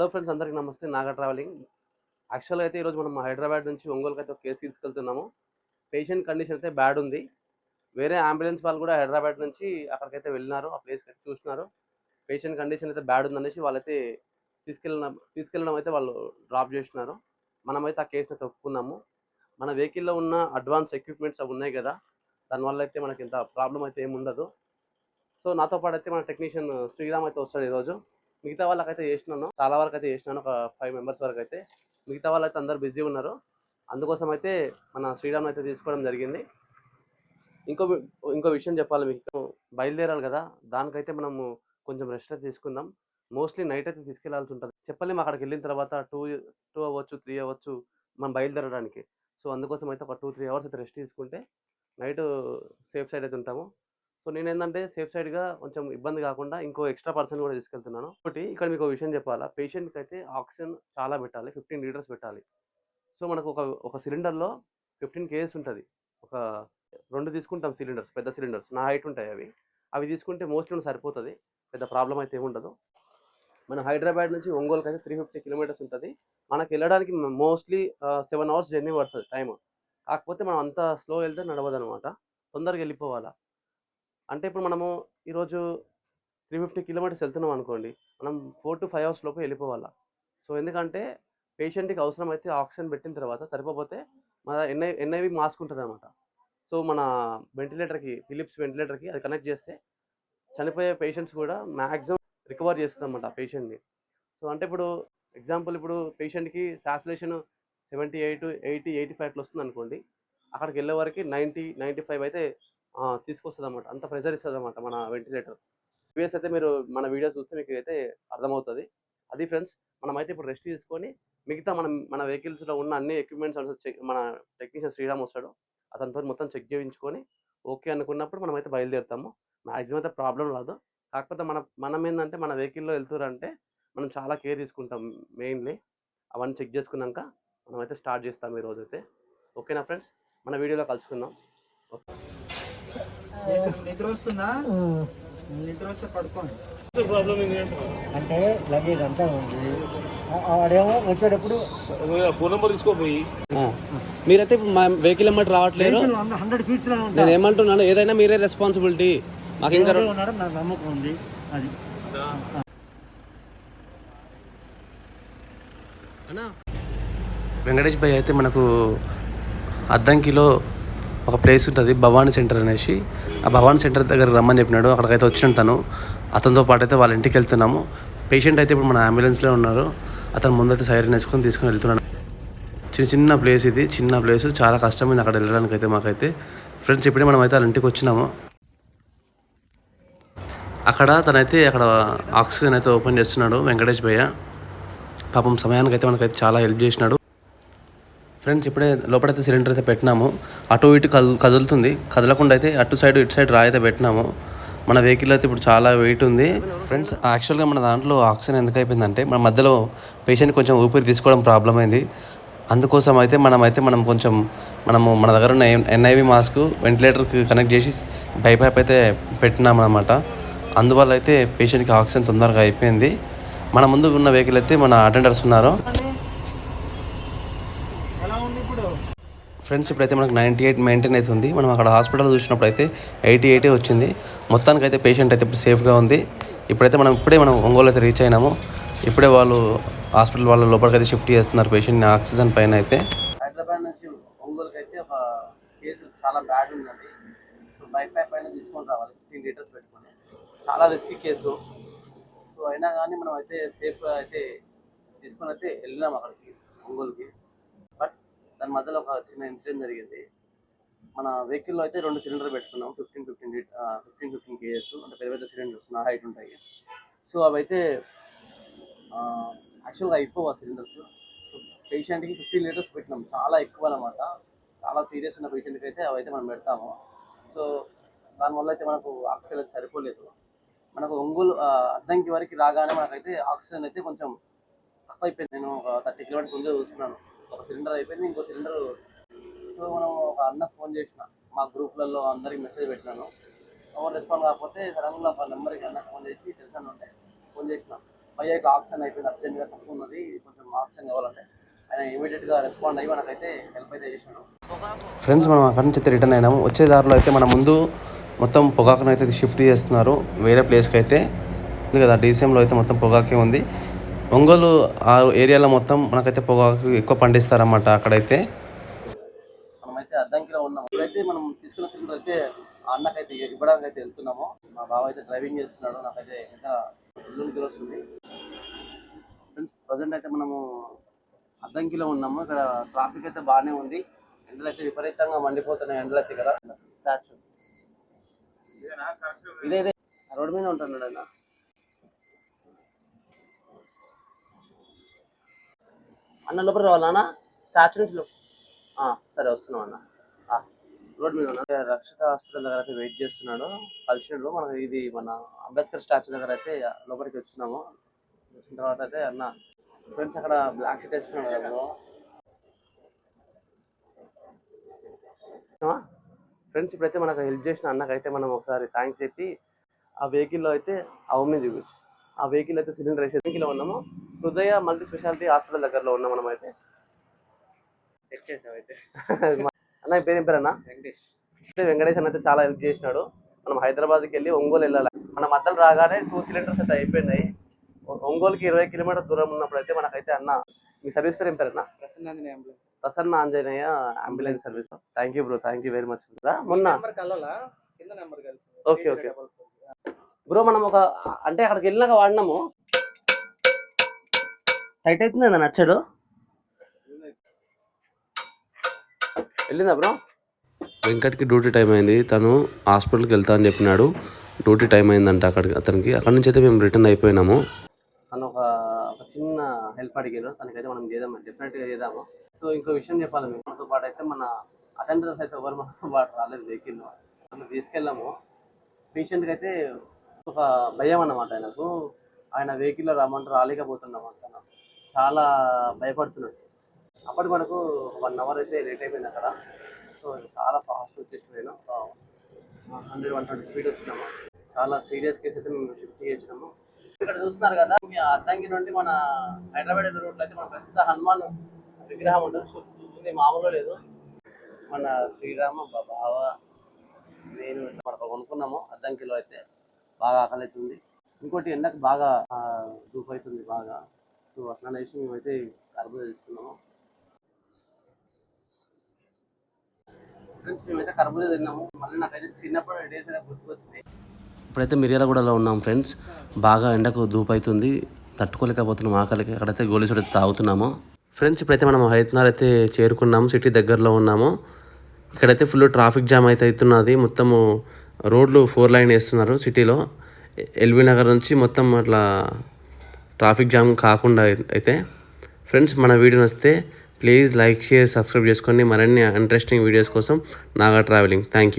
Hello friends అందరికీ నమస్తే. Naga travelling యాక్చువల్గా అయితే ఈరోజు మనం హైదరాబాద్ నుంచి ఒంగోలుకి అయితే ఒక కేసు తీసుకెళ్తున్నాము. పేషెంట్ కండిషన్ అయితే బ్యాడ్ ఉంది. వేరే అంబులెన్స్ వాళ్ళు కూడా హైదరాబాద్ నుంచి అక్కడికైతే వెళ్ళినారు. ఆ ప్లేస్కి అయితే చూసినారు. పేషెంట్ కండిషన్ అయితే బ్యాడ్ ఉందనేసి వాళ్ళైతే తీసుకెళ్ళిన తీసుకెళ్ళడం అయితే వాళ్ళు డ్రాప్ చేసినారు. మనమైతే ఆ కేసు అయితే ఒప్పుకున్నాము. మన వెహికల్లో ఉన్న అడ్వాన్స్ ఎక్విప్మెంట్స్ అవి ఉన్నాయి కదా దానివల్ల అయితే మనకి ఇంత ప్రాబ్లం అయితే ఏమి ఉండదు. సో నాతో పాటు అయితే మన టెక్నీషియన్ శ్రీరామ్ అయితే వస్తాడు ఈరోజు. మిగతా వాళ్ళకైతే చేసినాను. చాలా వరకు అయితే చేసినాను. ఒక ఫైవ్ మెంబర్స్ వరకు అయితే మిగతా వాళ్ళు అయితే అందరు బిజీ ఉన్నారు. అందుకోసం అయితే మన శ్రీరామ్ అయితే తీసుకోవడం జరిగింది. ఇంకో ఇంకో విషయం చెప్పాలి మీకు. బయలుదేరాలి కదా. దానికైతే మనము కొంచెం రెస్ట్ అయితే తీసుకుందాం. మోస్ట్లీ నైట్ అయితే తీసుకెళ్ళాల్సి ఉంటుంది. చెప్పలేము అక్కడికి వెళ్ళిన తర్వాత టూ టూ అవ్వచ్చు త్రీ అవ్వచ్చు మనం బయలుదేరడానికి. సో అందుకోసం అయితే ఒక టూ త్రీ అవర్స్ అయితే రెస్ట్ తీసుకుంటే నైట్ సేఫ్ సైడ్ అయితే ఉంటాము. సో నేను ఏంటంటే సేఫ్ సైడ్గా కొంచెం ఇబ్బంది కాకుండా ఇంకో ఎక్స్ట్రా పర్సన్ కూడా తీసుకెళ్తున్నాను. ఒకటి ఇక్కడ మీకు ఒక విషయం చెప్పాలా? పేషెంట్కి అయితే ఆక్సిజన్ చాలా పెట్టాలి ఫిఫ్టీన్ లీటర్స్ పెట్టాలి. సో మనకు ఒక ఒక సిలిండర్లో ఫిఫ్టీన్ కేజెస్ ఉంటుంది. ఒక రెండు తీసుకుంటాం సిలిండర్స్ పెద్ద సిలిండర్స్. నా హైట్ ఉంటాయి అవి. అవి తీసుకుంటే మోస్ట్లీ సరిపోతుంది. పెద్ద ప్రాబ్లం అయితే ఏముండదు మన హైదరాబాద్ నుంచి ఒంగోలుకి అయితే త్రీ ఫిఫ్టీ కిలోమీటర్స్ ఉంటుంది. మనకి వెళ్ళడానికి మోస్ట్లీ సెవెన్ అవర్స్ జర్నీ పడుతుంది టైం కాకపోతే మనం అంత స్లో వెళ్తే నడవదు అనమాట తొందరగా వెళ్ళిపోవాలా. అంటే ఇప్పుడు మనము ఈరోజు త్రీ ఫిఫ్టీ కిలోమీటర్స్ వెళ్తున్నాం అనుకోండి మనం ఫోర్ టు ఫైవ్ అవర్స్ లోపు వెళ్ళిపోవాలా. సో ఎందుకంటే పేషెంట్కి అవసరం అయితే ఆక్సిజన్ పెట్టిన తర్వాత సరిపోతే మన ఎన్ఐ ఎన్ఐవి మాస్క్ ఉంటుంది అనమాట సో మన వెంటిలేటర్కి ఫిలిప్స్ వెంటిలేటర్కి అది కనెక్ట్ చేస్తే చనిపోయే పేషెంట్స్ కూడా మ్యాక్సిమం రికవర్ చేస్తుంది అనమాట ఆ పేషెంట్ని. సో అంటే ఇప్పుడు ఎగ్జాంపుల్ ఇప్పుడు పేషెంట్కి saturation seventy eight eighty eighty ఫైవ్లో వస్తుంది అనుకోండి అక్కడికి వెళ్ళే వరకు నైంటీ నైంటీ ఫైవ్ అయితే తీసుకొస్తుంది అనమాట అంత ప్రెజర్ ఇస్తుంది అనమాట మన వెంటిలేటర్. ప్రీవియస్ అయితే మీరు మన వీడియో చూస్తే మీకు అయితే అర్థమవుతుంది. అది ఫ్రెండ్స్ మనమైతే ఇప్పుడు రెస్ట్ తీసుకొని మిగతా మనం మన వెహికల్స్లో ఉన్న అన్ని ఎక్విప్మెంట్స్ మన టెక్నీషియన్ శ్రీరామ్ వస్తాడు. అతనితో మొత్తం చెక్ చేయించుకొని ఓకే అనుకున్నప్పుడు మనమైతే బయలుదేరుతాము. మ్యాక్సిమం అయితే ప్రాబ్లం రాదు. కాకపోతే మన మనం ఏంటంటే మన వెహికల్లో వెళ్తురంటే మనం చాలా కేర్ తీసుకుంటాం మెయిన్లీ. అవన్నీ చెక్ చేసుకున్నాక మనమైతే స్టార్ట్ చేస్తాం ఈ రోజైతే. ఓకేనా ఫ్రెండ్స్? మన వీడియోలో కలుసుకుందాం. ఓకే. నిద్ర వస్తుందా? నిద్ర వస్తే పడుకోండి. అంటే? లగేజ్ అంతా ఉంది. ఆడేమో వచ్చేటప్పుడు ఫోన్ నెంబర్ తీసుకోపోయి. మీరైతే మా వెహికల్ ఎమ్మటి రావట్లేరు హండ్రెడ్ ఫీట్స్లో ఉంటా. నేను ఏమంటున్నాను ఏదైనా మీరే రెస్పాన్సిబిలిటీ మాకు ఇంకా నమ్మకం ఉంది. అది. వెంకటేష్ భాయ్ అయితే మనకు అద్దంకిలో ఒక ప్లేస్ ఉంటుంది భవానీ సెంటర్ అనేసి. ఆ భవానీ సెంటర్ దగ్గర రమ్మని చెప్పినాడు. అక్కడికైతే వచ్చిన తను. అతనితో పాటు అయితే వాళ్ళ ఇంటికి వెళ్తున్నాము. పేషెంట్ అయితే ఇప్పుడు మన అంబులెన్స్లో ఉన్నారు. అతను ముందైతే సైరన్ వేసుకొని తీసుకొని వెళ్తున్నాడు. చిన్న చిన్న ప్లేస్ ఇది చిన్న ప్లేస్ చాలా కష్టమైంది అక్కడ వెళ్ళడానికి అయితే మాకైతే. ఫ్రెండ్స్ ఇప్పుడే మనం అయితే వాళ్ళ ఇంటికి వచ్చినాము. అక్కడ తనైతే అక్కడ ఆక్సిజన్ అయితే ఓపెన్ చేస్తున్నాడు వెంకటేష్ భయ్య. పాపం సమయానికి అయితే మనకైతే చాలా హెల్ప్ చేసినాడు. ఫ్రెండ్స్ ఇప్పుడే లోపలైతే సిలిండర్ అయితే పెట్టినాము. అటు ఇటు కదు కదులుతుంది. కదలకుండా అయితే అటు సైడ్ ఇటు సైడ్ రాయి అయితే పెట్టినాము. మన వెహికల్ అయితే ఇప్పుడు చాలా వెయిట్ ఉంది. ఫ్రెండ్స్ యాక్చువల్గా మన దాంట్లో ఆక్సిజన్ ఎందుకు అయిపోయిందంటే మన మధ్యలో పేషెంట్ కొంచెం ఊపిరి తీసుకోవడం ప్రాబ్లం అయింది. అందుకోసం అయితే మనం అయితే మనం కొంచెం మనము మన దగ్గర ఉన్న ఎన్ఐవి మాస్క్ వెంటిలేటర్కి కనెక్ట్ చేసి పైప్ అయితే పెట్టినాం అనమాట అందువల్ల అయితే పేషెంట్కి ఆక్సిజన్ తొందరగా అయిపోయింది. మన ముందు ఉన్న వెహికల్ అయితే మన అటెండర్స్ ఉన్నారు ఎలా ఉంది ఇప్పుడు ఫ్రెండ్స్ ఇప్పుడైతే మనకు నైంటీ ఎయిట్ మెయింటైన్ అవుతుంది మనం అక్కడ హాస్పిటల్ చూసినప్పుడు అయితే ఎయిటీ ఎయిటే వచ్చింది. మొత్తానికి అయితే పేషెంట్ అయితే ఇప్పుడు సేఫ్గా ఉంది. ఇప్పుడైతే మనం ఇప్పుడే మనం ఒంగోలు అయితే రీచ్ అయినాము. ఇప్పుడే వాళ్ళు హాస్పిటల్ వాళ్ళ లోపలికి అయితే షిఫ్ట్ చేస్తున్నారు పేషెంట్ని ఆక్సిజన్ పైన అయితే. హైదరాబాద్ నుంచి ఒంగోలుకి అయితే ఒక కేసు చాలా బ్యాడ్ ఉందండి. సో బైక్ పైప్ పైన తీసుకొని రావాలి. ఫిఫ్టీన్ లీటర్స్ పెట్టుకొని. చాలా రిస్కీ కేసు. సో అయినా కానీ మనం అయితే సేఫ్గా అయితే తీసుకొని అయితే వెళ్ళినాం అక్కడికి ఒంగోలుకి. దాని మధ్యలో ఒక చిన్న ఇన్సిడెంట్ జరిగింది. మన వెహికల్లో అయితే రెండు సిలిండర్ పెట్టుకున్నాం. Fifteen fifteen fifteen fifteen kgs అంటే పెద్ద పెద్ద సిలిండర్స్ నా హైట్ ఉంటాయి. సో అవైతే యాక్చువల్గా అయిపోవు ఆ సిలిండర్స్. సో పేషెంట్కి ఫిఫ్టీన్ లీటర్స్ పెట్టినాం. చాలా ఎక్కువ అనమాట చాలా సీరియస్ ఉన్న పేషెంట్కి అయితే అవైతే మనం పెడతాము. సో దానివల్ల అయితే మనకు ఆక్సిజన్ అయితే సరిపోలేదు. మనకు ఒంగోలు అద్దంకి వరకు రాగానే మనకైతే ఆక్సిజన్ అయితే కొంచెం తక్కువ అయిపోయింది నేను ఒక థర్టీ కిలోమీటర్స్ ముందే చూసుకున్నాను. ఒక సిలిండర్ అయిపోయింది ఇంకో సిలిండర్. సో మనం ఒక అన్నకు ఫోన్ చేసిన. మా గ్రూప్లలో అందరికి మెసేజ్ పెట్టినాను. ఎవరు రెస్పాండ్ కాకపోతే సడన్గా ఒక నెంబర్కి అన్నకు ఫోన్ చేసి తెలిసాను ఉంటే ఫోన్ చేసిన. పైకి ఆప్షన్ అయిపోయింది అర్జెంట్గా తక్కువ ఉన్నది కొంచెం ఆప్షన్ కావాలంటే. ఆయన ఇమీడియట్గా రెస్పాండ్ అయ్యి మనకైతే హెల్ప్ అయితే చేసినాడు. ఫ్రెండ్స్ మనం అక్కడి నుంచి అయితే రిటర్న్ అయినాము. వచ్చే దారిలో అయితే మన ముందు మొత్తం పొగాకును అయితే షిఫ్ట్ చేస్తున్నారు. వేరే ప్లేస్కి అయితే. ఉంది కదా డీసీఎంలో అయితే మొత్తం పొగాకే ఉంది. ఒంగోలు ఆ ఏరియాలో మొత్తం మనకైతే పొగాకు ఎక్కువ పండిస్తారన్నమాట అక్కడైతే. మనమైతే అద్దంకిలో ఉన్నాం. ఇప్పుడైతే మనం తీసుకున్న సిలిండర్ అయితే ఆ అన్నకైతే ఇవ్వడానికి అయితే వెళ్తున్నాము. మా బావ అయితే డ్రైవింగ్ చేస్తున్నాడు. నాకైతే ఇంకా ఇల్లుకి వస్తుంది ఫ్రెండ్స్ ప్రజెంట్ అయితే మనము అద్దంకిలో ఉన్నాము. ఇక్కడ ట్రాఫిక్ అయితే బాగానే ఉంది. ఎండలు అయితే విపరీతంగా మండిపోతున్నాయి. ఎండలు అయితే కదా. స్టాచ్యూ ఇదే రోడ్డు మీద ఉంటున్నాడు అన్న అన్న లోపల రావాలన్నా స్టాచ్యూ నుంచి సరే వస్తున్నాం అన్న. రోడ్ మీద ఉన్నా. రక్షిత హాస్పిటల్ దగ్గర అయితే వెయిట్ చేస్తున్నాడు కలిసినప్పుడు మనం ఇది మన అంబేద్కర్ స్టాచ్యూ దగ్గర అయితే లోపలికి వచ్చినాము. వచ్చిన తర్వాత అయితే అన్న ఫ్రెండ్స్ అక్కడ బ్లాక్ షీట్ వేసుకున్నాడు కదా ఫ్రెండ్స్ ఇప్పుడైతే మనకు హెల్ప్ చేసిన అన్నకైతే మనం ఒకసారి థ్యాంక్స్ చెప్పి ఆ వెహికల్లో అయితే ఆ ఉమ్మి చూపించు. ఆ వెహికల్ అయితే సిలిండర్ వేసే వెహికల్లో ఉన్నాము. హృదయ మల్టీ స్పెషాలిటీ హాస్పిటల్ దగ్గరలో ఉన్నాం మనం అయితే సెట్ చేసావు అయితే. అన్న పేరు ఏం పేరు అన్న? వెంకటేష్. అన్న అయితే చాలా హెల్ప్ చేసినాడు. మనం హైదరాబాద్కి వెళ్ళి ఒంగోలు వెళ్ళాలి. మన మధ్యలో రాగానే టూ సిలిండర్స్ అయితే అయిపోయినాయి. ఒంగోలుకి ఇరవై కిలోమీటర్ దూరం ఉన్నప్పుడు అయితే మనకైతే అన్న మీ సర్వీస్ పేరు ఏం పేరు అన్న? Ambulance. Prasanna Anjaneya ambulance service. Thank you bro thank you very much మొన్న. ఓకే ఓకే బ్రో మనం ఒక అంటే అక్కడికి వెళ్ళినాక వాడినాము. టైట్ అవుతుంది అన్న నచ్చాడు? వెళ్ళిందా బ్రో? వెంకట్కి డ్యూటీ టైం అయింది. తను హాస్పిటల్కి వెళ్తా అని చెప్పినాడు. డ్యూటీ టైం అయిందంట అక్కడికి అతనికి. అక్కడి నుంచి అయితే మేము రిటర్న్ అయిపోయినాము. తను ఒక ఒక చిన్న హెల్ప్ అడిగారు. తనకైతే మనం చేద్దాం డెఫినెట్గా చేద్దాము. సో ఇంకో విషయం చెప్పాలి మీకు. మనతో పాటు అయితే మన అటెండర్స్ అయితే ఎవరు మనతో పాటు రాలేదు వెహికల్లో మనం తీసుకెళ్ళాము. పేషెంట్కి అయితే ఒక భయం అన్నమాట ఆయనకు. ఆయన వెహికల్లో రమ్మంటే రాలేకపోతున్నాం అంట చాలా భయపడుతున్నాడు. అప్పటికి మనకు వన్ అవర్ అయితే లేట్ అయిపోయింది అక్కడ. సో చాలా ఫాస్ట్ వచ్చేసి నేను హండ్రెడ్ వన్ ట్వంటీ స్పీడ్ వచ్చినాము. చాలా సీరియస్ కేసు అయితే మేము షిఫ్ట్ చేసినాము. ఇక్కడ చూస్తున్నారు కదా మీ అద్దంకి నుండి మన హైదరాబాద్ రోడ్లో అయితే మన పెద్ద హనుమాన్ విగ్రహం ఉంటుంది. సో ఇది మామూలుగా లేదు. మన శ్రీరామ బావ నేను మనకు కొనుక్కున్నాము అద్దంకిలో అయితే. బాగా ఆకలి అవుతుంది ఇంకోటి ఎండకు బాగా దూపు అవుతుంది బాగా. సో అట్లా అనేసి మేమైతే కర్బూజా తీసుకున్నాము ఫ్రెండ్స్ మేమైతే కర్బూజా తిన్నాము. మళ్ళీ నాకైతే చిన్నప్పుడు డేస్ అయితే గుర్తుకొచ్చినాయి. ఇప్పుడైతే మిర్యాలగూడలో ఉన్నాం ఫ్రెండ్స్ బాగా ఎండకు దూపైతుంది. అవుతుంది తట్టుకోలేకపోతున్నాం ఆకలికి. అక్కడైతే గోలీసుడు తాగుతున్నాము. ఫ్రెండ్స్ ఇప్పుడైతే మనం హైతనార్ అయితే చేరుకున్నాము. సిటీ దగ్గరలో ఉన్నాము. ఇక్కడైతే ఫుల్ ట్రాఫిక్ జామ్ అయితే అవుతున్నది. మొత్తము రోడ్లు ఫోర్ లైన్ వేస్తున్నారు సిటీలో. ఎల్బీ నగర్ నుంచి మొత్తం అట్లా ట్రాఫిక్ జామ్ కాకుండా అయితే ఫ్రెండ్స్ మన వీడియో నచ్చితే ప్లీజ్ లైక్ షేర్ సబ్స్క్రైబ్ చేసుకోండి మరిన్ని ఇంట్రెస్టింగ్ వీడియోస్ కోసం నాగా ట్రావెలింగ్. Thank you.